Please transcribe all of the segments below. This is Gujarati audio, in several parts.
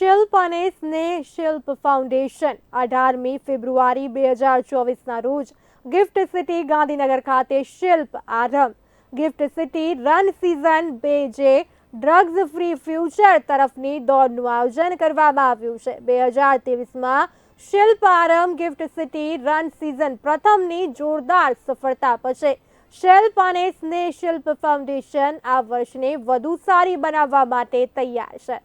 શિલ્પ અને સ્નેહ શિલ્પ ફાઉન્ડેશન. અઢારમી ફેબ્રુઆરી બે હજાર ચોવીસના રોજ ગિફ્ટ સિટી ગાંધીનગર ખાતે શિલ્પ Aarambh. Gift city run season બે જે ડ્રગ્સ ફ્રી ફ્યુચર તરફની દોડનું આયોજન કરવામાં આવ્યું છે. બે હજાર ત્રેવીસમાં Shilp Aarambh Gift City run season પ્રથમની જોરદાર સફળતા પછી શિલ્પ અને સ્નેહ શિલ્પ ફાઉન્ડેશન આ વર્ષને વધુ સારી બનાવવા માટે તૈયાર છે.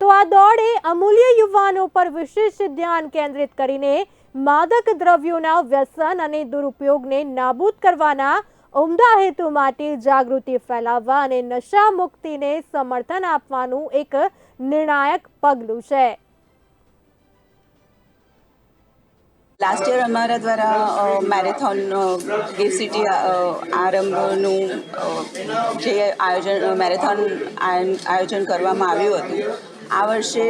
તો આ દોડે અમૂલ્ય યુવાનો પર વિશેષ ધ્યાન કેન્દ્રિત કરીને માદક દ્રવ્યોના વ્યસન અને દુરુપયોગને નાબૂદ કરવાના ઉમદા હેતુ માટે જાગૃતિ ફેલાવવા અને નશા મુક્તિને સમર્થન આપવાનું એક નિર્ણાયક પગલું છે. લાસ્ટ યર અમારા દ્વારા મેરેથોન ગિફ્ટ સિટી આરંભનું જે આયોજન મેરેથોન આયોજન કરવામાં આવ્યું હતું. આ વર્ષે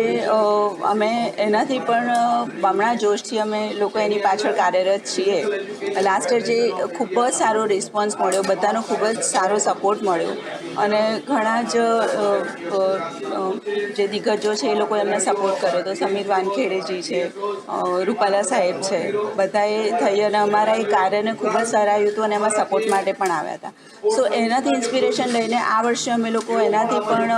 અમે એનાથી પણ બમણા જોશથી અમે લોકો એની પાછળ કાર્યરત છીએ. લાસ્ટ યર જે ખૂબ જ સારો રિસ્પોન્સ મળ્યો, બધાનો ખૂબ જ સારો સપોર્ટ મળ્યો. અને ઘણા જ જે દિગ્ગજો છે એ લોકો એમને સપોર્ટ કર્યો. તો સમીર વાનખેડેજી છે રૂપાલા સાહેબ છે, બધાએ થઈ અને અમારા એ કાર્યને ખૂબ જ સરાયું હતું અને એમાં સપોર્ટ માટે પણ આવ્યા હતા. સો એનાથી ઇન્સ્પિરેશન લઈને આ વર્ષે અમે લોકો એનાથી પણ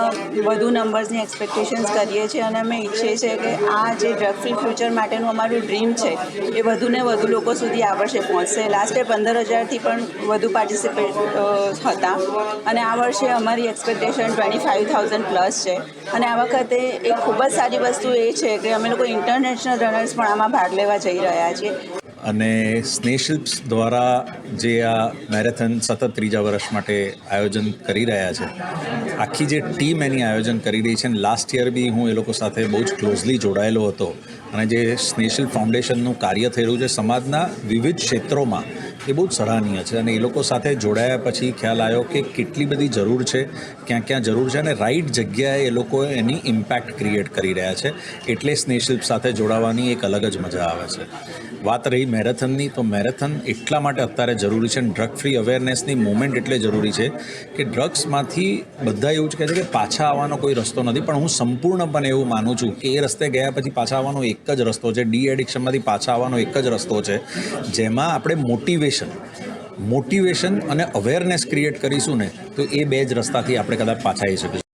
વધુ નંબર્સની એક્સપેક્ટેશન્સ કરીએ છીએ અને અમે ઈચ્છીએ છીએ કે આ જે ડ્રગ ફ્રી ફ્યુચર માટેનું અમારું ડ્રીમ છે, એ વધુ ને વધુ લોકો સુધી આવડશે પહોંચશે. લાસ્ટ પંદર હજારથી પણ વધુ પાર્ટિસિપેટ હતા. અને આ વર્ષે અમારી expectation twenty five thousand plus છે. અને આ વખતે એક ખૂબ જ સારી વસ્તુ એ છે કે અમે લોકો ઇન્ટરનેશનલ રનર્સ પણ આમાં ભાગ લેવા જઈ રહ્યા છીએ. અને સ્નેહશિલ્પ્સ દ્વારા જે આ મેરેથોન સતત ત્રીજા વર્ષ માટે આયોજન કરી રહ્યા છે, આખી જે ટીમ એની આયોજન કરી રહી છે અને લાસ્ટ યર બી હું એ લોકો સાથે બહુ જ ક્લોઝલી જોડાયેલો હતો. અને જે સ્નેહશિલ્પ ફાઉન્ડેશનનું કાર્ય રહ્યું છે, સમાજના વિવિધ ક્ષેત્રોમાં એ બહુ જ સરાહનીય છે અને એ લોકો સાથે જોડાયા પછી ખ્યાલ આવ્યો કે કેટલી બધી જરૂર છે, ક્યાં ક્યાં જરૂર છે અને રાઈટ જગ્યાએ એ લોકો એની ઇમ્પેક્ટ ક્રિએટ કરી રહ્યા છે. એટલે સ્નેહશિલ્પ સાથે જોડાવાની એક અલગ જ મજા આવે છે. વાત રહી મેરેથોનની, તો મેરેથોન એટલા માટે અત્યારે જરૂરી છે અને ડ્રગ ફ્રી અવેરનેસની મુવમેન્ટ એટલે જરૂરી છે કે ડ્રગ્સમાંથી બધા એવું જ કહે છે કે પાછા આવવાનો કોઈ રસ્તો નથી, પણ હું સંપૂર્ણપણે એવું માનું છું કે એ રસ્તે ગયા પછી પાછા આવવાનો એક જ રસ્તો છે. ડી એડિક્શનમાંથી પાછા આવવાનો એક જ રસ્તો છે, જેમાં આપણે મોટિવેશન મોટિવેશન અને અવેરનેસ ક્રિએટ કરીશું ને, તો એ બે જ રસ્તાથી આપણે કદાચ પાછા આવી શકીશું.